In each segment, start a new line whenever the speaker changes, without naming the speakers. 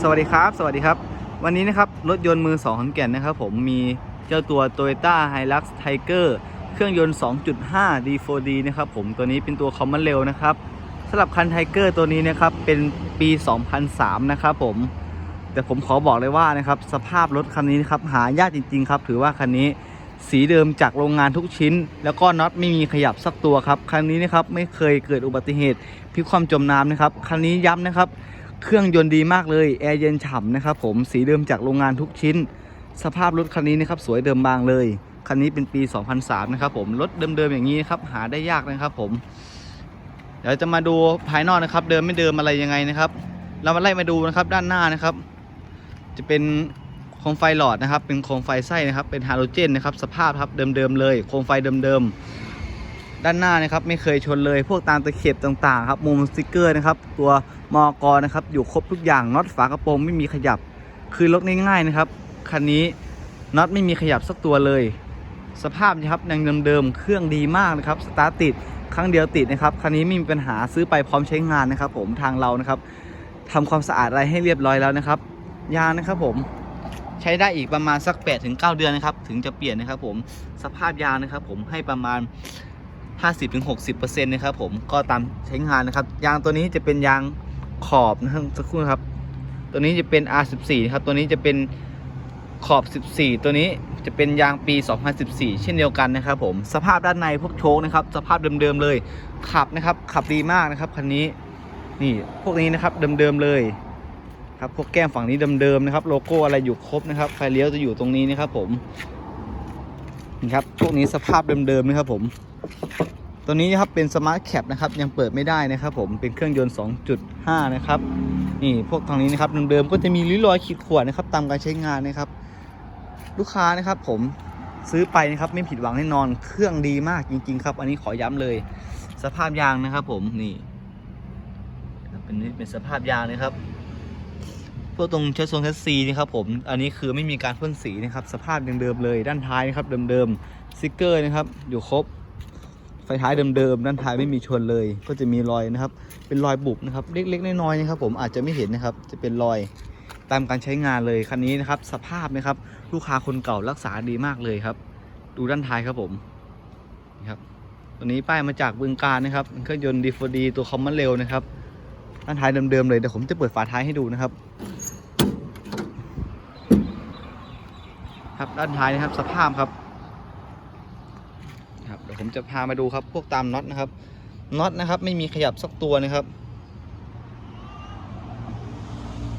สวัสดีครับ สวัสดีครับ วันนี้นะครับ รถยนต์มือ2ขอนแก่นนะครับผมมีเจ้าตัว Toyota Hilux Tiger เครื่องยนต์ 2.5 D4D นะครับผมตัวนี้เป็นตัวคอมมอนเร็วนะครับสำหรับคัน Tiger ตัวนี้นะครับเป็นปี 2003 นะครับผม แต่ผมขอบอกเลยว่านะครับสภาพรถคันนี้นะครับหายากจริง ๆ ครับ ถือว่าคันนี้สีเดิมจากโรงงานทุกชิ้น แล้วก็น็อตไม่มีขยับสักตัวครับคันนี้นะครับไม่เคยเกิดอุบัติเหตุพลิกความจมน้ำนะครับคันนี้ย้ำนะครับ เครื่องยนต์ดีมากเลย แอร์เย็นฉ่ำนะครับผมสีเดิมจากโรงงานทุกชิ้น สภาพรถคันนี้นะครับสวยเดิมบางเลย คันนี้เป็นปี 2003 นะครับผมรถเดิมๆอย่างนี้นะครับหาได้ยากนะครับผม เดี๋ยวจะมาดูภายนอกนะครับ เดิมไม่เดิมอะไรยังไงนะครับ เรามาไล่มาดูนะครับด้านหน้านะครับ จะเป็นโคมไฟหลอดนะครับ เป็นโคมไฟไส้นะครับ เป็นฮาโลเจนนะครับ สภาพครับเดิมๆเลย โคมไฟเดิมๆ ด้านหน้านะครับไม่เคยชนเลย พวกตามตะเข็บต่างๆครับมุมสติกเกอร์นะครับตัวมอกรนะครับอยู่ครบทุกอย่างน็อตฝากระโปรงไม่มีขยับ คือรถง่ายๆนะครับคันนี้น็อตไม่มีขยับสักตัวเลย สภาพนะครับยังเดิมๆเครื่องดีมากนะครับสตาร์ติดครั้งเดียวติดนะครับคันนี้ไม่มีปัญหาซื้อไปพร้อมใช้งานนะครับ ผมทางเรานะครับทำความสะอาดอะไรให้เรียบร้อยแล้วนะครับยางนะครับผมใช้ได้อีกประมาณสัก8ถึง9เดือนนะครับ ถึงจะเปลี่ยนนะครับ ผมสภาพยางนะครับ ผมให้ประมาณ 50-60%นะครับผมก็ตามใช้งานนะครับ ยางตัวนี้จะเป็นยางขอบนะครับสักครู่ครับ ตัวนี้จะเป็น R14 ครับตัวนี้จะเป็นขอบ 14 ตัวนี้จะเป็นยางปี 2014 เช่นเดียวกันนะครับผมสภาพด้านในพวกโชคนะครับ สภาพเดิมๆเลย ขับนะครับ ขับดีมากนะครับคันนี้นี่พวกนี้นะครับเดิมๆเลยครับพวกแก้มฝั่งนี้เดิมๆนะครับ โลโก้อะไรอยู่ครบนะครับไฟเลี้ยวจะอยู่ตรงนี้นะครับผมนี่ครับพวกนี้สภาพเดิมๆนะครับผม ตัวนี้ครับเป็นสมาร์ทแคปนะครับยังเปิดไม่ได้นะครับผมเป็นเครื่องยนต์ 2.5 นะครับนี่พวกทางนี้นะครับเดิมๆก็จะมีริ้วรอยขีดข่วนนะครับตามการใช้งานนะครับ ลูกค้านะครับผมซื้อไปนะครับไม่ผิดหวังแน่นอนเครื่องดีมากจริง ๆ ครับ อันนี้ขอย้ำเลย สภาพยางนะครับ ผมนี่เป็นเป็นสภาพยางนะครับพวกตรงเชื้อโซนเชสซีนะครับผมอันนี้คือไม่มีการพ่นสีนะครับ สภาพยังเดิมเลยด้านท้ายนะครับเดิมๆสติกเกอร์นะครับอยู่ครบ ไฟท้ายเดิมๆด้านท้ายไม่มีชนเลย ก็จะมีรอยนะครับ เป็นรอยบุบนะครับ เล็กๆน้อยๆนะครับ ผมอาจจะไม่เห็นนะครับ จะเป็นรอยตามการใช้งานเลยคันนี้นะครับ สภาพนะครับ ลูกค้าคนเก่ารักษาดีมากเลยครับ ดูด้านท้ายครับผมนี่ครับตัวนี้ป้ายมาจากบึงการนะครับเครื่องยนต์ดีฟดีตัวคอมมอนเร็วนะครับด้านท้ายเดิมๆเลยเดี๋ยวผมจะเปิดฝาท้ายให้ดูนะครับ ครับด้านท้ายนะครับสภาพครับ ผมจะพามาดูครับ พวกตามน็อตนะครับน็อตนะครับ ไม่มีขยับสักตัวนะครับ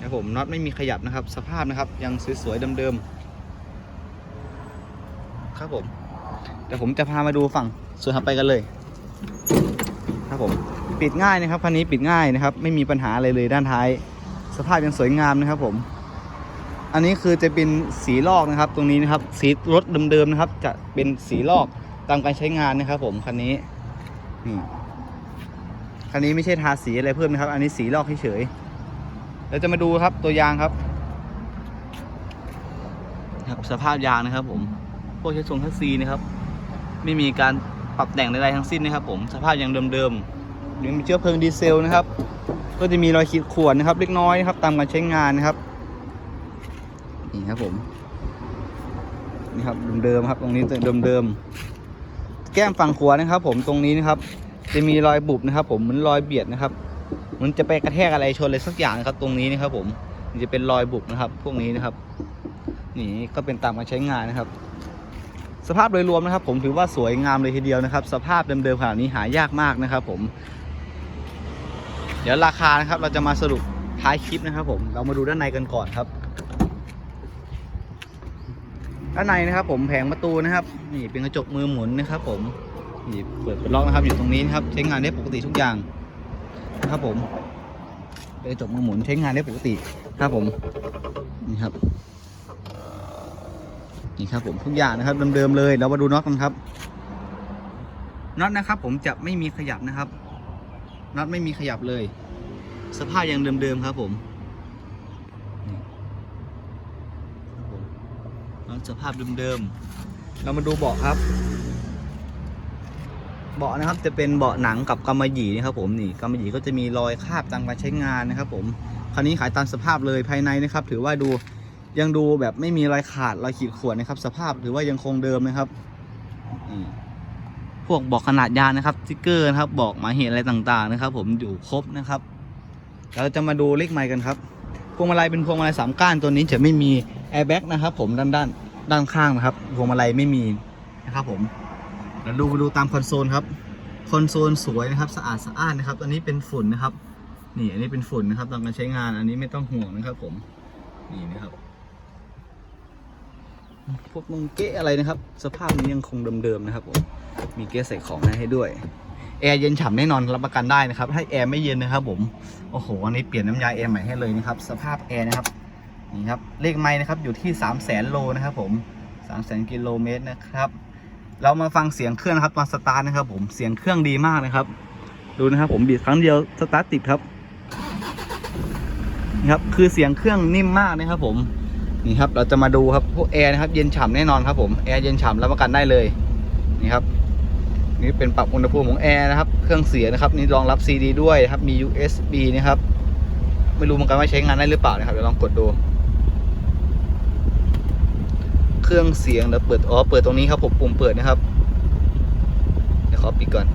ครับผมน็อตไม่มีขยับนะครับ สภาพนะครับ ยังสวยๆเดิมๆครับผมเดี๋ยวผมจะพามาดูฝั่งส่วนถัดไปกันเลย ครับผมปิดง่ายนะครับคันนี้ปิดง่ายนะครับ ไม่มีปัญหาอะไรเลยด้านท้าย สภาพยังสวยงามนะครับผม อันนี้คือจะเป็นสีลอกนะครับ ตรงนี้นะครับ สีรถเดิมๆนะครับ จะเป็นสีลอก ตามการใช้งานนะครับ ผมคันนี้นี่คันนี้ไม่ใช่ทาสีอะไรเพิ่มนะครับ อันนี้สีลอกเฉยเราจะมาดูครับตัวยางครับครับสภาพยางนะครับ ผมพวกใช้ทรงทัสซีนะครับ ไม่มีการปรับแต่งใดๆทั้งสิ้นนะครับ ผมสภาพยังเดิมๆยังมีเชื้อเพลิงดีเซลนะครับ ก็จะมีรอยขีดข่วนนะครับ เล็กน้อยนะครับ ตามการใช้งานนะครับนี่ครับผมนี่ครับเดิมๆครับ ตรงนี้เดิมๆ แก้มฝั่งขวานะครับ ผมตรงนี้นะครับ จะมีรอยบุบนะครับ ผมเหมือนรอยเบียดนะครับ มันจะไปกระแทกอะไรชนอะไรสักอย่างนะครับ ตรงนี้นะครับ ผมมันจะเป็นรอยบุบนะครับ พวกนี้นะครับ นี่ก็เป็นตามการใช้งานนะครับ สภาพโดยรวมนะครับ ผมถือว่าสวยงามเลยทีเดียวนะครับ สภาพเดิมๆขนาดนี้หายากมากนะครับ ผม เดี๋ยวราคานะครับ เราจะมาสรุปท้ายคลิปนะครับ ผมเรามาดูด้านในกันก่อนครับ ด้านในนะครับ ผมแผงประตูนะครับนี่เป็นกระจกมือหมุนนะครับ ผมนี่เปิดเป็นล็อกนะครับอยู่ตรงนี้นะครับใช้งานได้ปกติทุกอย่างนะครับผมเป็นกระจกมือหมุนใช้งานได้ปกติครับผมนี่ครับนี่ครับผมทุกอย่างนะครับเดิมๆเลยเรามาดูน็อตกันครับน็อตนะครับ ผมจะไม่มีขยับนะครับน็อตไม่มีขยับเลย สภาพยังเดิมๆครับผมนี่ครับผม น็อต สภาพเดิมๆ เรามาดูเบาะครับ เบาะนะครับจะเป็นเบาะหนังกับกำมะหยี่นะครับผมนี่กำมะหยี่ก็จะมีรอยคราบตามการใช้งานนะครับ ผมคันนี้ขายตามสภาพเลยภายในนะครับ ถือว่าดูยังดูแบบไม่มีรอยขาดรอยขีดข่วนนะครับ สภาพถือว่ายังคงเดิมนะครับพวกบอกขนาดยางนะครับสติ๊กเกอร์นะครับ บอกหมายเหตุอะไรต่างๆนะครับ ผมอยู่ครบนะครับเราจะมาดูเลขไมค์กันครับพวงมาลัยเป็นพวงมาลัยสามก้านตัวนี้จะไม่มี แอร์แบ็กนะครับผมด้านด้านด้านข้างนะครับพวงมาลัยไม่มีนะครับผมแล้วดูดูตามคอนโซลครับคอนโซลสวยนะครับสะอาดสะอ้านนะครับอันนี้เป็นฝุ่นนะครับ นี่อันนี้เป็นฝุ่นนะครับตอนการใช้งานอันนี้ไม่ต้องห่วงนะครับผมนี่นะครับพวกลงเกะอะไรนะครับ สภาพนี้ยังคงเดิมๆนะครับผมมีเก๊ะใส่ของให้ด้วยแอร์เย็นฉ่ำแน่นอนรับประกันได้นะครับถ้าแอร์ไม่เย็นนะครับผมโอ้โหอันนี้เปลี่ยนน้ำยาแอร์ใหม่ให้เลยนะครับ สภาพแอร์นะครับ นี่ครับเลขไม้นะครับอยู่ที่ 3 0 0แสนโลนะครับผม3 0 0แสนกิโลเมตรนะครับ เรามาฟังเสียงเครื่องนะครับตอนสตาร์ทนะครับ ผมเสียงเครื่องดีมากนะครับ ดูนะครับผมบีบครั้งเดียวสตาร์ทติดครับนี่ครับคือเสียงเครื่องนิ่มมากนะครับ ผมนี่ครับเราจะมาดูครับพวกแอร์นะครับเย็นฉ่ำแน่นอนครับผมแอร์เย็นฉ่ำรับประกันได้เลยนี่ครับนี่เป็นปรับอุณหภูมิของแอร์นะครับ เครื่องเสียงนะครับ นี่รองรับ CD ด้วยนะครับ มี USB นะครับ ไม่รู้เหมือนกันว่าใช้งานได้หรือเปล่านะครับ เดี๋ยวลองกดดู เครื่องเสียงเดี๋ยวเปิดอ๋อเปิดตรงนี้ครับผมปุ่มเปิดนะครับเดี๋ยวขอปิดก่อน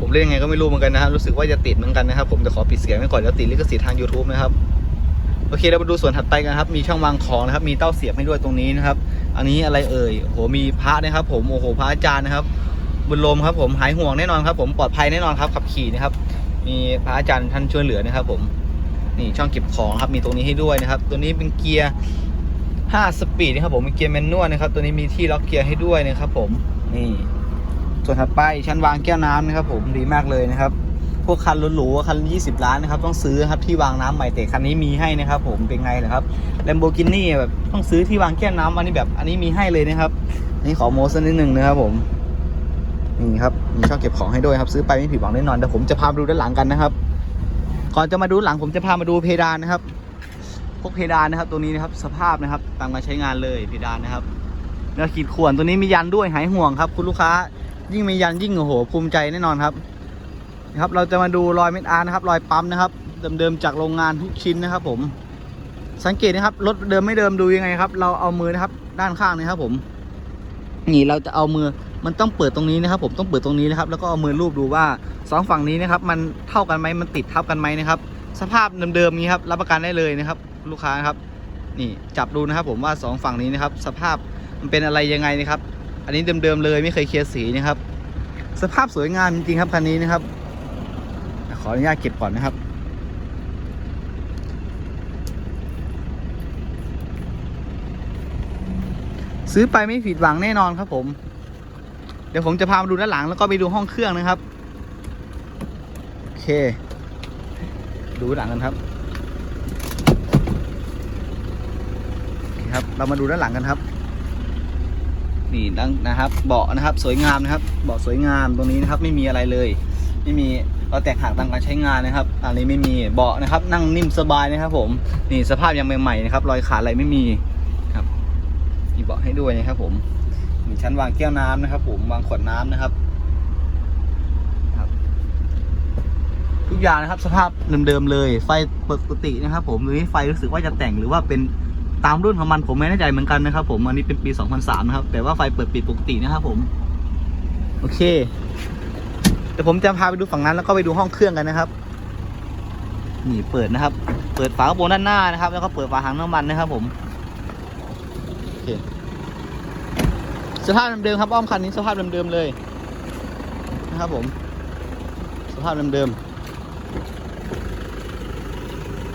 ผมเล่นยังไงก็ไม่รู้เหมือนกันนะครับรู้สึกว่าจะติดเหมือนกันนะครับ ผมจะขอปิดเสียงไว้ก่อนเดี๋ยวติดลิขสิทธิ์ทาง YouTube นะครับ โอเคเรามาดูส่วนถัดไปกันครับ มีช่องวางของนะครับ มีเต้าเสียบให้ด้วยตรงนี้นะครับ อันนี้อะไรเอ่ยโอ้โหมีพระนะครับ ผมโอ้โหพระอาจารย์นะครับบุญลมครับ ผมหายห่วงแน่นอนครับ ผมปลอดภัยแน่นอนครับขับขี่นะครับ มีพระอาจารย์ท่านช่วยเหลือนะครับ ผม นี่ช่องเก็บของครับ มีตรงนี้ให้ด้วยนะครับ ตัวนี้เป็นเกียร์5สปีดนะครับผมเป็นเกียร์แมนนวลนะครับ ตัวนี้มีที่ล็อกเกียร์ให้ด้วยนะครับ ผม นี่ ส่วนถัดไปชั้นวางแก้วน้ำนะครับ ผมดีมากเลยนะครับ พวกคันหรูๆคัน 20 ล้านนะครับ ต้องซื้อครับที่วางน้ำใหม่แต่คันนี้มีให้นะครับ ผมเป็นไงนะครับ Lamborghini แบบต้องซื้อที่วางแก้วน้ำอันนี้แบบ อันนี้มีให้เลยนะครับนนี่ขอโมสักนิดหนึ่งนะครับผม นี่ครับมีช่องเก็บของให้ด้วยครับซื้อไปไม่ผิดหวังแน่นอนเดี๋ยวผมจะพามาดูด้านหลังกันนะครับ ก่อนจะมาดูหลังผมจะพามาดูเพดานนะครับ พวกเพดานนะครับตัวนี้นะครับสภาพนะครับตามการใช้งานเลยเพดานนะครับแล้วขีดข่วนตัวนี้มียันด้วยหายห่วงครับ คุณลูกค้ายิ่งมียันยิ่งโอ้โหภูมิใจแน่นอนครับนะครับ เราจะมาดูรอยเม็ดอาร์นะครับ รอยปั๊มนะครับ เดิมๆจากโรงงานทุกชิ้นนะครับ ผม สังเกตนะครับรถเดิมไม่เดิมดูยังไงครับ เราเอามือนะครับ ด้านข้างนะครับผม นี่เราจะเอามือมันต้องเปิดตรงนี้นะครับ ผมต้องเปิดตรงนี้นะครับ แล้วก็เอามือลูบดูว่าสองฝั่งนี้นะครับ มันเท่ากันไหมมันติดทับกันไหมนะครับ สภาพเดิมๆนี้ครับรับประกันได้เลยนะครับ ลูกค้าครับ นี่จับดูนะครับ ผมว่าสองฝั่งนี้นะครับ สภาพมันเป็นอะไรยังไงนะครับ อันนี้เดิมๆเลยไม่เคยเคลียร์สีนะครับ สภาพสวยงามจริงๆครับคันนี้นะครับ ขออนุญาตเก็บก่อนนะครับ ซื้อไปไม่ผิดหวังแน่นอนครับผม เดี๋ยวผมจะพามาดูด้านหลังแล้วก็ไปดูห้องเครื่องนะครับ โอเค ดูด้านหลังกันครับครับ เรามาดูด้านหลังกันครับ นี่ดังนะครับ เบาะนะครับ สวยงามนะครับ เบาะสวยงามตรงนี้นะครับ ไม่มีอะไรเลย ไม่มีเราแตกหักตามการใช้งานนะครับ อันนี้ไม่มีเบาะนะครับ นั่งนิ่มสบายนะครับ ผม นี่สภาพยังใหม่ๆนะครับ รอยขาดอะไรไม่มี เบาะให้ด้วยนะครับผมมีชั้นวางแก้วน้ำนะครับ ผมวางขวดน้ำนะครับครับทุกอย่างนะครับสภาพเดิมๆเลย ไฟปกตินะครับ ผมหรือไฟรู้สึกว่าจะแต่งหรือว่าเป็นตามรุ่นของมันผมไม่แน่ใจเหมือนกันนะครับ ผมอันนี้เป็นปี 2003 นะครับ แต่ว่าไฟเปิดปิดปกตินะครับผม โอเคเดี๋ยวผมจะพาไปดูฝั่งนั้นแล้วก็ไปดูห้องเครื่องกันนะครับนี่เปิดนะครับ เปิดฝากระโปรงด้านหน้านะครับ แล้วก็เปิดฝาถังน้ำมันนะครับ ผมโอเค สภาพเดิมๆครับอ้อมคันนี้สภาพเดิมๆเลยนะครับผมสภาพเดิมๆ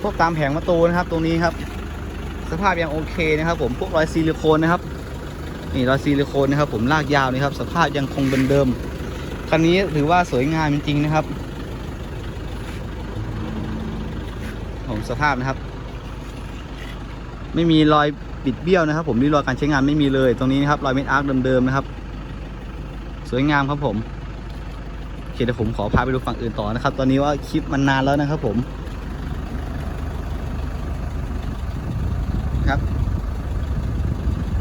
พวกตามแผงประตูนะครับ ตรงนี้ครับ สภาพยังโอเคนะครับ ผมพวกรอยซิลิโคนนะครับนี่รอยซิลิโคนนะครับ ผมลากยาวนะครับสภาพยังคงเดิมๆคันนี้ถือว่าสวยงามจริงๆนะครับผมสภาพนะครับ ไม่มีรอย บิดเบี้ยวนะครับ ผมนี่รอยการใช้งานไม่มีเลย ตรงนี้นะครับรอยเม็ดอาร์คเดิมๆนะครับ สวยงามครับผมโอเคเดี๋ยวผมขอพาไปดูฝั่งอื่นต่อนะครับ ตอนนี้ว่าคลิปมันนานแล้วนะครับ ผมครับ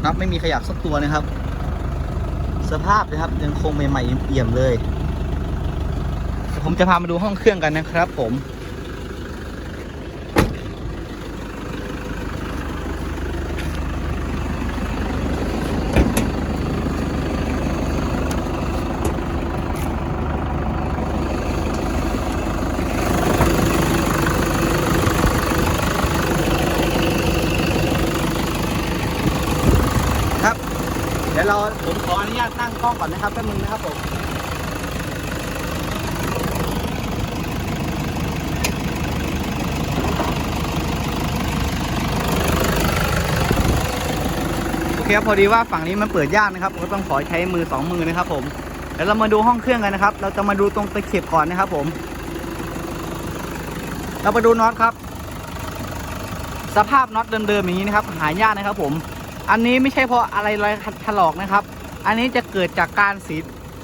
นับไม่มีขยับสักตัวนะครับ สภาพนะครับยังคงใหม่ๆเอี่ยมๆเลย ผมจะพามาดูห้องเครื่องกันนะครับ ผม ครับ เราผมขออนุญาตตั้งกล้องก่อนนะครับแป๊บนึงนะครับผมโอเคครับพอดีว่าฝั่งนี้มันเปิดยากนะครับก็ต้องขอใช้มือสองมือนะครับ ผมเดี๋ยวเรามาดูห้องเครื่องกันนะครับ เราจะมาดูตรงตะเข็บก่อนนะครับ ผม เรามาดูน็อตครับ สภาพน็อตเดิมๆอย่างนี้นะครับ หายากนะครับ ผม อันนี้ไม่ใช่เพราะอะไรรอยถลอกนะครับ อันนี้จะเกิดจากการสี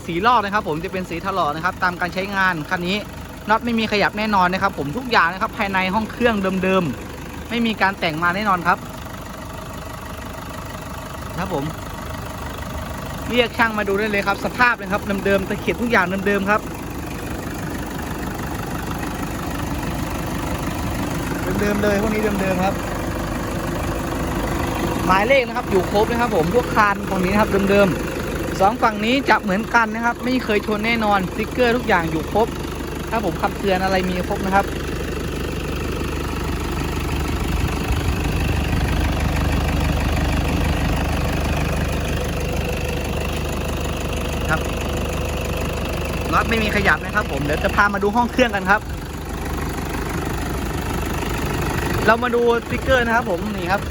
สีลอกนะครับ ผมจะเป็นสีถลอกนะครับ ตามการใช้งานคันนี้น็อตไม่มีขยับแน่นอนนะครับ ผมทุกอย่างนะครับ ภายในห้องเครื่องเดิมๆไม่มีการแต่งมาแน่นอนครับ ครับผม เรียกช่างมาดูได้เลยครับ สภาพเลยครับเดิมๆตะเข็บทุกอย่างเดิมๆครับเดิมๆเลยพวกนี้เดิมๆครับ หมายเลขนะครับอยู่ครบนะครับผมพวกคานตรงนี้นะครับเดิมๆสองฝั่งนี้จะเหมือนกันนะครับ ไม่เคยชนแน่นอนสติ๊กเกอร์ทุกอย่างอยู่ครบถ้าผมคำเตือนอะไรมีครบนะครับครับน็อตไม่มีขยับนะครับผมเดี๋ยวจะพามาดูห้องเครื่องกันครับ เรามาดูสติ๊กเกอร์นะครับผมนี่ครับ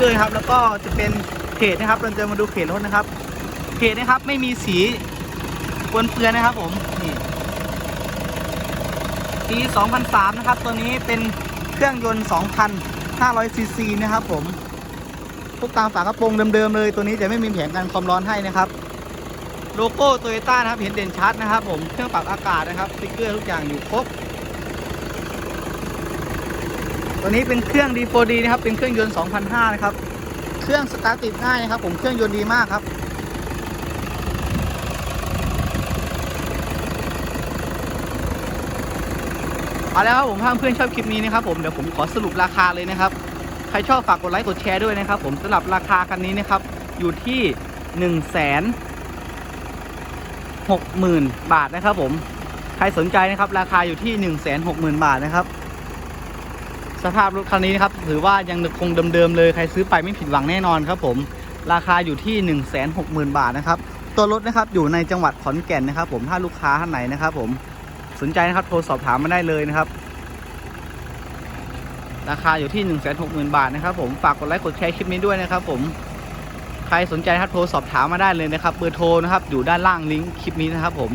เกอร์ครับแล้วก็จะเป็นเขตนะครับเราจะมาดูเขตรถนะครับเขตนะครับไม่มีสีปนเปื้อนนะครับผมนี่ปี2003นะครับ ตัวนี้เป็นเครื่องยนต์ 2,500ซีซีนะครับผมพวกตามฝากระโปรงเดิมๆเลย ตัวนี้จะไม่มีแผงกันความร้อนให้นะครับ โลโก้โตโยต้านะครับเห็นเด่นชัดนะครับ ผมเครื่องปรับอากาศนะครับสติ๊กเกอร์ทุกอย่างอยู่ครบ ตัวนี้เป็นเครื่อง D4D นะครับ เป็นเครื่องยนต์2005นะครับ เครื่องสตาร์ทติดง่ายนะครับ ผมเครื่องยนต์ดีมากครับ เอาแล้วครับผมถ้าเพื่อนชอบคลิปนี้นะครับผมเดี๋ยวผมขอสรุปราคาเลยนะครับ ใครชอบฝากกดไลค์กดแชร์ด้วยนะครับ ผมสำหรับราคาคันนี้นะครับ อยู่ที่1นึ่งแสนหกหมื่นบาทนะครับผม ใครสนใจนะครับ ราคาอยู่ที่1นึ่งแสนหกหมื่นบาทนะครับ สภาพรถคันนี้นะครับถือว่ายังคงเดิมๆเลยใครซื้อไปไม่ผิดหวังแน่นอนครับผมราคาอยู่ที่ 1 6 0 0 0 0 บาทนะครับตัวรถนะครับอยู่ในจังหวัดขอนแก่นนะครับ ผมถ้าลูกค้าท่านไหนนะครับ ผมสนใจนะครับโทรสอบถามมาได้เลยนะครับ ราคาอยู่ที่ 1 6 0 0 0 0 บาทนะครับ ผมฝากกดไลค์กดแชร์คลิปนี้ด้วยนะครับ ผมใครสนใจครับโทรสอบถามมาได้เลยนะครับเบอร์โทรนะครับอยู่ด้านล่างลิงก์คลิปนี้นะครับ ผม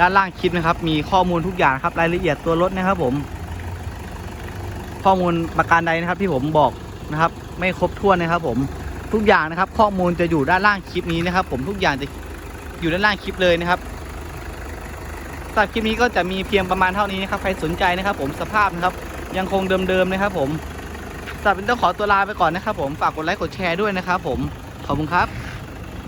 ด้านล่างคลิปนะครับ มีข้อมูลทุกอย่างครับรายละเอียดตัวรถนะครับ ผม ข้อมูลประการใดนะครับที่ผมบอกนะครับ ไม่ครบถ้วนนะครับ ผมทุกอย่างนะครับ ข้อมูลจะอยู่ด้านล่างคลิปนี้นะครับ ผมทุกอย่างจะอยู่ด้านล่างคลิปเลยนะครับสำหรับคลิปนี้ก็จะมีเพียงประมาณเท่านี้นะครับใครสนใจนะครับ ผมสภาพนะครับ ยังคงเดิมๆนะครับ ผมสำหรับวันนี้ต้องขอตัวลาไปก่อนนะครับ ผมฝากกดไลค์กดแชร์ด้วยนะครับ ผมขอบคุณครับ